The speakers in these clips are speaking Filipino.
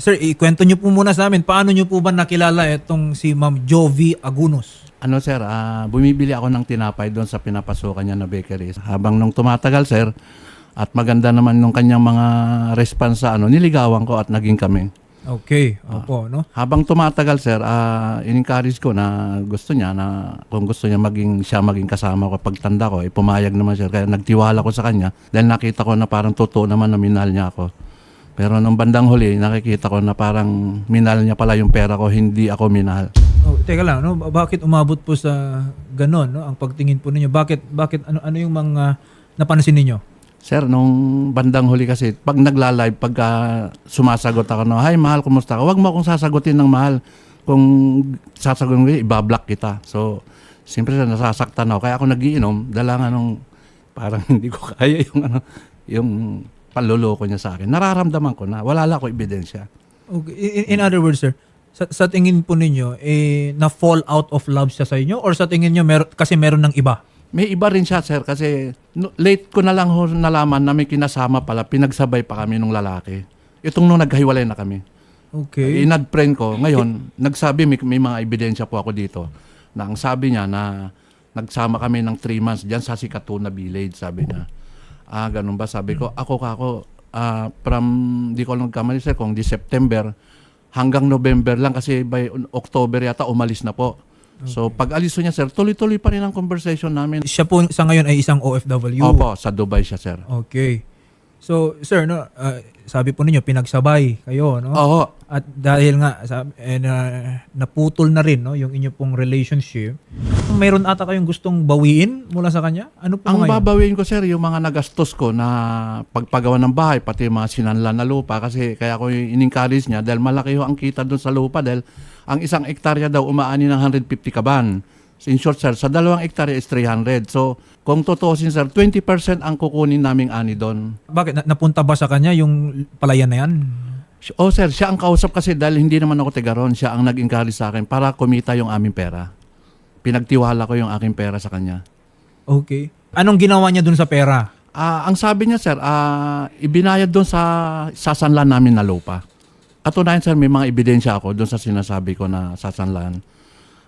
Sir, ikwento niyo po muna sa amin, paano niyo po ba nakilala itong si Ma'am Jovi Agunos? Ano sir, ah, bumibili ako ng tinapay doon sa pinapasukan niya na bakery. Habang nung tumatagal sir, at maganda naman nung kanyang mga response sa ano, niligawan ko at naging kami. Okay, opo, no? Habang tumatagal sir, ah, in-encourage ko na gusto niya na kung gusto niya maging siya maging kasama ko pagtanda ko, eh, pumayag naman sir. Kaya nagtiwala ko sa kanya dahil nakita ko na parang totoo naman na minahal niya ako. Pero nung bandang huli, nakikita ko na parang minahal niya pala yung pera ko, hindi ako minahal. Oh, teka lang, no? Bakit umabot po sa ganon, no? Ang pagtingin po ninyo. Bakit bakit ano ano yung mga napansin ninyo? Sir, nung bandang huli kasi, pag nagla-live, pagka sumasagot ako na, Hi, mahal, kumusta ka? Huwag mo akong sasagutin ng mahal. Kung sasagutin ko, ibablock kita. So, siyempre nasasaktan ako. Kaya ako nagiinom, dala nga nung parang hindi ko kaya yung, ano, yung panluloko niya sa akin. Nararamdaman ko na wala lang ako ebidensya. Okay. In, in other words, sir, sa, sa tingin po ninyo, eh, na-fall out of love siya sa inyo? Or sa tingin nyo, mer- kasi meron ng iba? May iba rin siya, sir, kasi no- late ko na lang ho nalaman na may kinasama pala, pinagsabay pa kami nung lalaki. Itong nung naghiwalay na kami. Okay. Inad-friend ko. Ngayon, nagsabi, may, may mga ebidensya po ako dito. Na ang sabi niya na nagsama kami ng 3 months diyan sa Sikatuna Village, sabi niya. Ah, ganun ba? Sabi ko, ako ka ako, ah, from, di ko lang kamali sir, kung di September, hanggang November lang kasi by October yata umalis na po. So, pag alis niya sir, tuloy-tuloy pa rin ang conversation namin. Siya po sa ngayon ay isang OFW. Opo, sa Dubai siya sir. Okay. So, sir, no, ah, sabi po ninyo, pinagsabay kayo, no? Oo. At dahil nga, sabi, eh, na, naputol na rin no, yung inyo pong relationship, mayroon ata kayong gustong bawiin mula sa kanya? Ano po Ang ngayon? babawiin ko sir, yung mga nagastos ko na pagpagawa ng bahay, pati yung mga sinanla na lupa kasi kaya ko in-encourage niya dahil malaki ho ang kita doon sa lupa dahil ang isang ektarya daw umaani ng 150 kaban. In short sir, sa dalawang ektarya is 300. So kung totoosin sir, 20% ang kukunin naming ani doon. Bakit? Na- napunta ba sa kanya yung palayan na yan? Oh sir, siya ang kausap kasi dahil hindi naman ako tigaron, siya ang nag-encourage sa akin para kumita yung aming pera. Pinagtiwala ko yung aking pera sa kanya. Okay. Anong ginawa niya dun sa pera? Ah, ang sabi niya sir, ah, ibinayad doon sa sasanlan namin na lupa. Katunayan sir, may mga ebidensya ako doon sa sinasabi ko na sasanlan.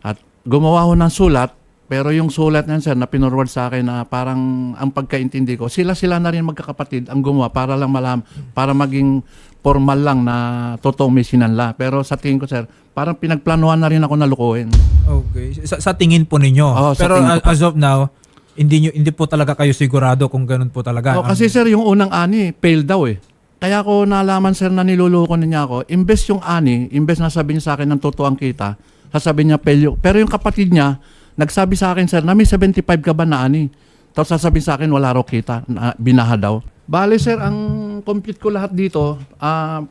At gumawa ko ng sulat, pero yung sulat niyan sir na pinorward sa akin na parang ang pagkaintindi ko, sila-sila na rin magkakapatid ang gumawa para lang malam, para maging formal lang na totoong may sinanla. Pero sa tingin ko sir, parang pinagplanuhan na rin ako na lukuhin. Okay. Sa, sa tingin po ninyo. Oo, sa Pero tingin ko as of now, hindi nyo, hindi po talaga kayo sigurado kung ganun po talaga. Oh, kasi sir, yung unang ani, fail daw eh. Kaya ko nalaman sir na niluloko na niya ako. Imbes yung ani, imbes na sabi niya sa akin ng totoo ang kita, sasabihin niya fail Pero yung kapatid niya, nagsabi sa akin sir, na may 75 ka ba na ani? Tapos sasabihin sa akin, wala raw kita, na, binaha daw. Bale sir, ang compute ko lahat dito, ah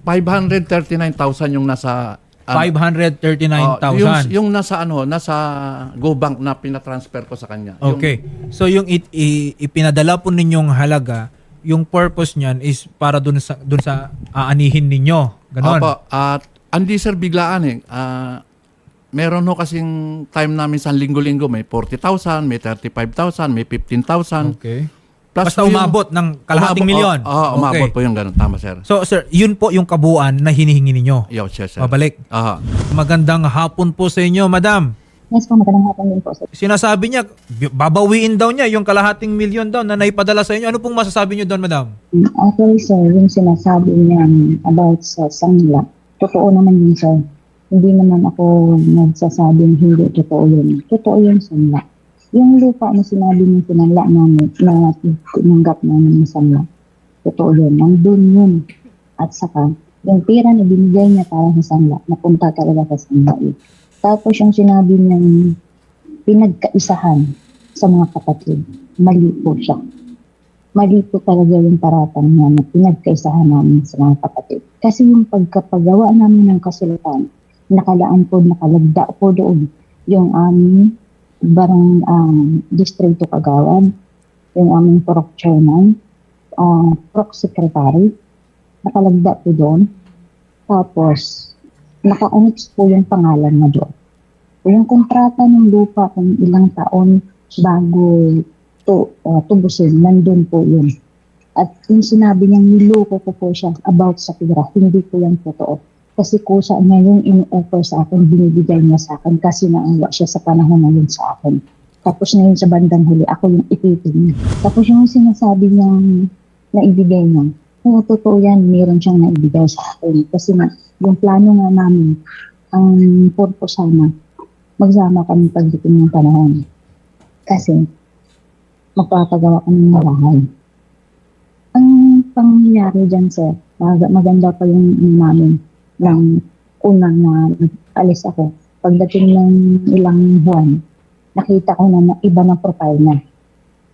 539,000 yung nasa... ah, 539,000. oh, yung, yung nasa ano, nasa Go Bank na pinatransfer ko sa kanya. Yung- Okay. So yung it, i, ipinadala po ninyong halaga, yung purpose niyan is para dun sa dun sa aanihin ninyo. Ganon. Opo, at hindi sir biglaan eh. Ah, meron ho kasing time namin sa linggo-linggo may 40,000, may 35,000, may 15,000. Okay. Plus Basta yung- umabot ng kalahating Umabot- milyon. Oo, oh, umabot Okay. po yung ganun. Tama sir. So sir, yun po yung kabuuan na hinihingi ninyo. Yo, sir, sir. Pabalik. Aha. Magandang hapon po sa inyo, madam. Yes po, magandang hapon din po. sir. Sinasabi niya, babawiin daw niya yung kalahating milyon daw na naipadala sa inyo. Ano pong masasabi niyo doon, madam? Actually, sir, yung sinasabi niya about sa sangla, totoo naman yun, sir. Hindi naman ako nagsasabing hindi totoo yun. Totoo yun, sangla. Yung lupa na sinabi niya sinangla namin, na tinanggap namin ng sangla, totoo yun. Nandun yun. At saka, yung pera na binigay niya para sa sangla, napunta talaga sa sangla yun. Tapos yung sinabi niyang pinagkaisahan sa mga kapatid, mali po siya mali po talaga yung paratang niya na pinagkaisahan namin sa mga kapatid. Kasi yung pagkapagawa namin ng kasulatan, nakalaan po, nakalagda po doon yung aming barang um, distrito kagawad, yung aming PROC chairman, uh, PROC secretary, nakalagda po doon. Tapos, naka-onyx po yung pangalan na doon. Yung kontrata ng lupa kung ilang taon bago to, uh, tubusin, nandun po yun. At yung sinabi niyang niloko ko po siya about sa pera, hindi po yan totoo. Kasi kusa niya yung in-offer sa akin, binibigay niya sa akin kasi naawa siya sa panahon na yun sa akin. Tapos ngayon sa bandang huli, ako yung ipitin niya. Tapos yung sinasabi niyang naibigay niya, kung totoo yan, meron siyang naibigay sa akin. Kasi nga, yung plano nga namin, ang purpose sana, magsama kami pagdating ng panahon. Kasi, magpapagawa kami ng bahay. Ang pangyayari dyan, sir, mag- maganda pa yung ano namin ng unang na alis ako. Pagdating ng ilang buwan, nakita ko na, na iba ng profile niya.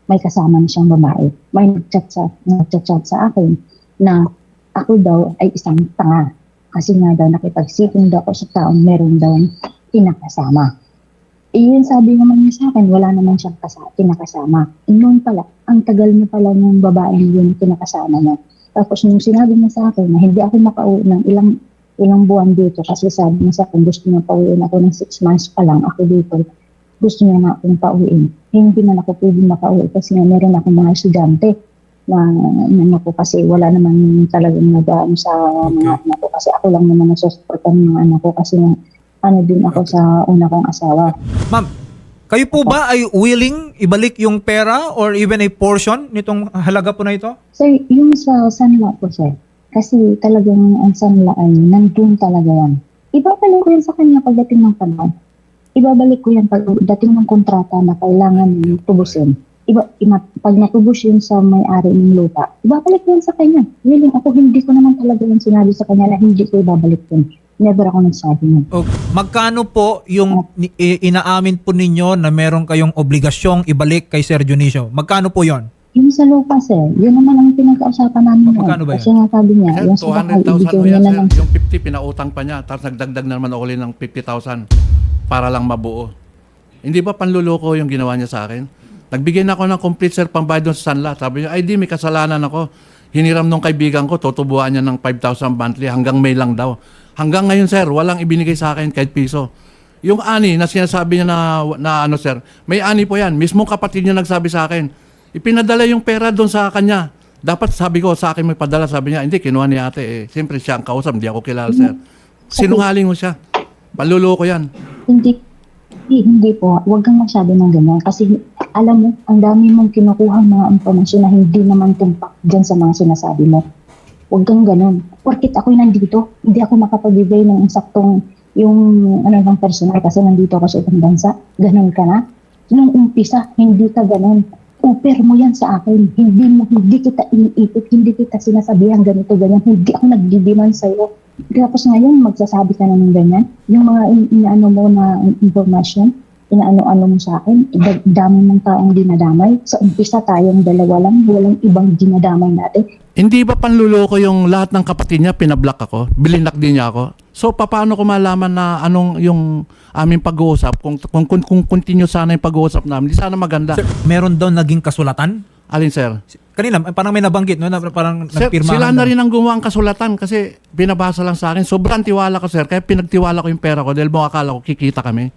May kasama na siyang babae. May nag-chat sa, nag-chat sa akin na ako daw ay isang tanga. Kasi nga daw nakipag-sitting daw ako sa taon, meron daw pinakasama. Eh, yun sabi naman niya sa akin, wala naman siyang kasa- kinakasama. Noon pala, ang tagal na pala ng babae yun kinakasama niya. Tapos nung sinabi niya sa akin na hindi ako makauwi ng ilang ilang buwan dito kasi sabi niya sa akin gusto niya pauwiin ako ng six months pa lang ako dito. Gusto niya na akong pauwiin. Hindi man ako pwede makauwi kasi nga meron akong mga estudyante na ano ko kasi wala naman talagang nag sa mga anak ko kasi ako lang naman nasusuportan ng mga anak ko kasi nga ano din ako sa una kong asawa. Ma'am, kayo po ba ay willing ibalik yung pera or even a portion nitong halaga po na ito? Sir, yung sa Sanla po, sir, kasi talagang ang Sanla ay nandun talaga yan. Ibabalik ko yan sa kanya pagdating ng panahon. Ibabalik ko yan pagdating ng kontrata na kailangan tubusin. Iba, ina, pag natubos yun sa may-ari ng lupa, ibabalik ko yan sa kanya. Willing ako, hindi ko naman talaga yung sinabi sa kanya na hindi ko ibabalik yun. Never ako nagsabi nun. O, magkano po yung ni- inaamin po ninyo na meron kayong obligasyong ibalik kay Sir Dionisio? Magkano po yon? Yung sa lupa, sir, yun naman ang pinag-ausapan namin. Magkano ba Kasi nga sabi niya, Sir, yung sa bahay, 200,000 ibigay mo niya yan, na sir. lang Yung 50, pinautang pa niya. Tapos nagdagdag na naman ako ulit ng 50,000 para lang mabuo. Hindi ba panluloko yung ginawa niya sa akin? Nagbigay na ako ng complete sir pambayad doon sa Sanla. Sabi niya, ay di, may kasalanan ako. Hiniram nung kaibigan ko, tutubuan niya ng 5,000 monthly hanggang May lang daw. Hanggang ngayon sir, walang ibinigay sa akin kahit piso. Yung ani na sinasabi niya na, na ano sir, may ani po yan. Mismong kapatid niya nagsabi sa akin, ipinadala yung pera doon sa kanya. Dapat sabi ko sa akin may padala, sabi niya, hindi, kinuha ni ate. Eh. Siyempre siya ang kausap, hindi ako kilala sir. Sinungaling mo siya. Paluloko yan. Hindi, hindi, hindi po. Huwag kang masyado ng ganyan. Kasi alam mo, ang dami mong kinukuha mga impormasyon na hindi naman tumpak dyan sa mga sinasabi mo. Huwag kang ganun. Porkit ako'y nandito, hindi ako makapagbigay ng saktong yung ano ng personal kasi nandito ako sa ibang bansa. Ganun ka na. Nung umpisa, hindi ka ganun. Uper mo yan sa akin. Hindi mo, hindi kita iniipit, hindi kita sinasabihan ganito, ganyan. Hindi ako nagdidiman sa'yo. Tapos ngayon, magsasabi ka na ganyan. Yung mga in- inaano mo na information, inaano-ano mo sa akin, dami ng taong dinadamay. Sa umpisa tayong dalawa lang, walang ibang dinadamay natin. Hindi ba panluloko yung lahat ng kapatid niya, pinablock ako? Bilinak din niya ako? So, paano ko malaman na anong yung aming pag-uusap? Kung, kung, kung, kung continue sana yung pag-uusap namin, di sana maganda. Sir, meron daw naging kasulatan? Alin, sir? Kanina, parang may nabanggit, no? Na parang Sir, sila na rin ang gumawa ang kasulatan kasi binabasa lang sa akin. Sobrang tiwala ko, sir. Kaya pinagtiwala ko yung pera ko dahil mo akala ko kikita kami.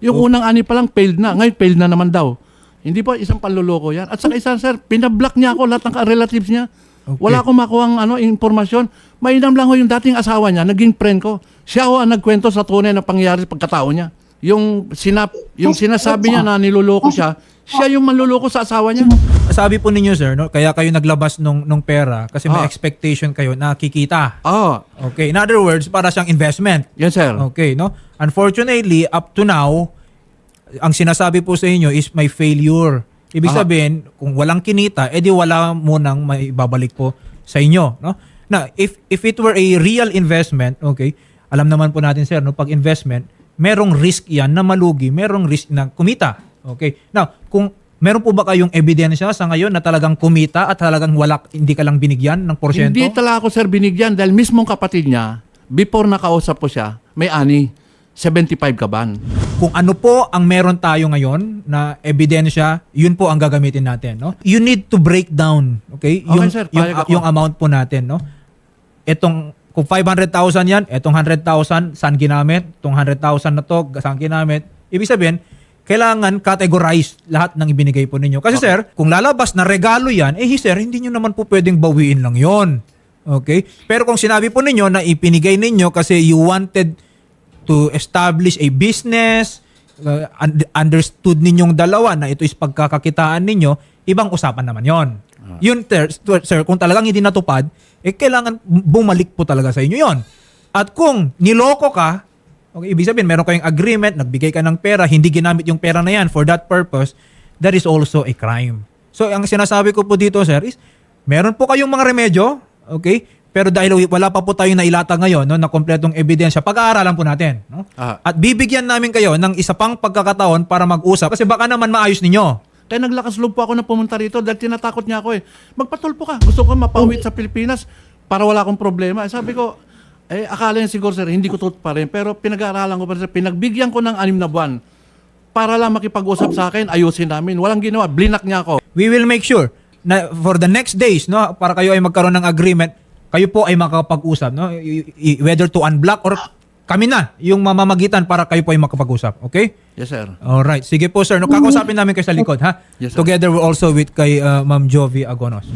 Yung Oh. unang ani pa lang, failed na. Ngayon, failed na naman daw. Hindi ba isang panluloko yan? At saka isa, sir, pinablock niya ako lahat ng relatives niya. Okay. Wala akong makuha ano, impormasyon. Mainam lang ho yung dating asawa niya, naging friend ko. Siya ho ang nagkwento sa tunay na pangyayari sa pagkatao niya. Yung, sinap, yung sinasabi niya na niluloko siya, siya yung manluloko sa asawa niya. Sabi po ninyo, sir, no? kaya kayo naglabas nung, nung pera kasi may Ah. expectation kayo na kikita. Oo, Okay. In other words, para siyang investment. yan sir. Okay, no? Unfortunately, up to now, ang sinasabi po sa inyo is may failure. Ibig Ah. sabihin, kung walang kinita, edi wala munang may babalik po sa inyo, no? Na if if it were a real investment, okay, alam naman po natin sir, no, pag investment, merong risk 'yan na malugi, merong risk na kumita. Okay. Now, kung meron po ba kayong ebidensya sa ngayon na talagang kumita at talagang wala hindi ka lang binigyan ng porsyento? Hindi talaga ako sir binigyan dahil mismong kapatid niya, before nakausap ko siya, may ani, 75 kaban. kung ano po ang meron tayo ngayon na ebidensya, yun po ang gagamitin natin, no? You need to break down, okay? Okay, yung sir, yung, payag ako. yung amount po natin, no? Etong kung 500,000 yan, etong 100,000 saan ginamit? Itong 100,000 na to, saan ginamit? Ibig sabihin, kailangan categorize lahat ng ibinigay po ninyo. Kasi sir, kung lalabas na regalo yan, eh sir, hindi nyo naman po pwedeng bawiin lang yon. Okay? Pero kung sinabi po ninyo na ipinigay ninyo kasi you wanted to establish a business, uh, un- understood ninyong dalawa na ito is pagkakakitaan ninyo, ibang usapan naman yon. Yun, ter- sir, kung talagang hindi natupad, eh kailangan bumalik po talaga sa inyo yon. At kung niloko ka, okay, ibig sabihin, meron kayong agreement, nagbigay ka ng pera, hindi ginamit yung pera na yan for that purpose, that is also a crime. So, ang sinasabi ko po dito, sir, is meron po kayong mga remedyo, okay? Pero dahil wala pa po tayong nailata ngayon no, na kompletong ebidensya, pag-aaralan po natin. No? Ah. At bibigyan namin kayo ng isa pang pagkakataon para mag-usap kasi baka naman maayos ninyo. Kaya naglakas loob po ako na pumunta rito dahil tinatakot niya ako eh. Magpatulpo ka. Gusto ko mapauwi sa Pilipinas para wala akong problema. Eh, sabi ko, eh akala niya siguro sir, hindi ko tut pa rin. Pero pinag-aaralan ko pa rin sir. Pinagbigyan ko ng anim na buwan para lang makipag-usap sa akin, ayusin namin. Walang ginawa. Blinak niya ako. We will make sure na for the next days, no, para kayo ay magkaroon ng agreement, kayo po ay makapag-usap, no? Whether to unblock or kami na yung mamamagitan para kayo po ay makapag-usap. Okay? Yes sir. Alright. Sige po, sir. No, kakausapin namin kayo sa likod, ha? Yes, sir. Together also with kay uh, Ma'am Jovi Agonos.